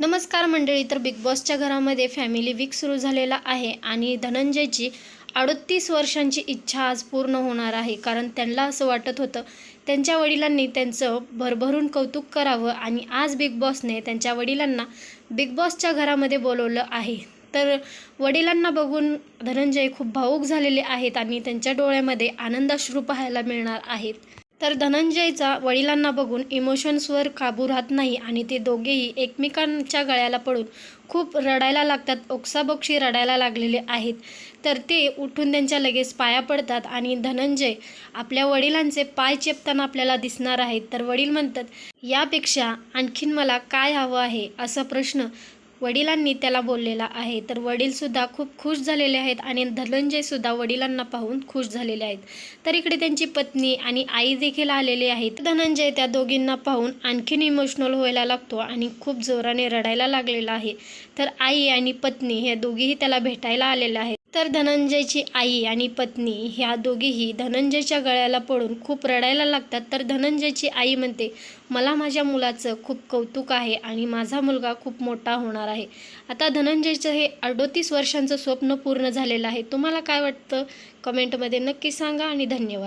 नमस्कार मंडळी तर बिग बॉसच्या घरामध्ये फॅमिली वीक सुरू झालेला आहे आणि धनंजयची अडतीस वर्षांची इच्छा आज पूर्ण होणार आहे. कारण त्यांना असं वाटत होतं त्यांच्या वडिलांनी त्यांचं भरभरून कौतुक करावं आणि आज बिग बॉसने त्यांच्या वडिलांना बिग बॉसच्या घरामध्ये बोलवलं आहे. तर वडिलांना बघून धनंजय खूप भावूक झालेले आहेत आणि त्यांच्या डोळ्यामध्ये आनंदाश्रू पाहायला मिळणार आहेत. तर धनंजयचा वडिलांना बघून इमोशन्सवर काबू राहत नाही आणि ते दोघेही एकमेकांच्या गळ्याला पडून खूप रडायला लागतात ओक्साबोक्षी रडायला लागलेले आहेत. तर ते उठून त्यांच्या लगेच पाया पडतात आणि धनंजय आपल्या वडिलांचे पाय चेपताना आपल्याला दिसणार आहेत. तर वडील म्हणतात यापेक्षा आणखीन मला काय हवं आहे? असा प्रश्न वडिलांनी त्याला बोललेला आहे. तर वडीलसुद्धा खूप खुश झालेले आहेत आणि धनंजयसुद्धा वडिलांना पाहून खुश झालेले आहेत. तर इकडे त्यांची पत्नी आणि आई देखील आलेली आहेत धनंजय त्या दोघींना पाहून आणखीन इमोशनल व्हायला लागतो आणि खूप जोराने रडायला लागलेला आहे. तर आई आणि पत्नी ह्या दोघीही त्याला भेटायला आलेल्या आहेत. तर धनंजयची आई आणि पत्नी ह्या दोघीही धनंजयच्या गळ्याला पडून खूप रडायला लागतात. तर धनंजयची आई म्हणते मला माझ्या मुलाचं खूप कौतुक आहे आणि माझा मुलगा खूप मोठा होणार आहे. आता धनंजयचं हे अडोतीस वर्षांचं स्वप्न पूर्ण झालेलं आहे. तुम्हाला काय वाटतं? कमेंटमध्ये नक्की सांगा आणि धन्यवाद.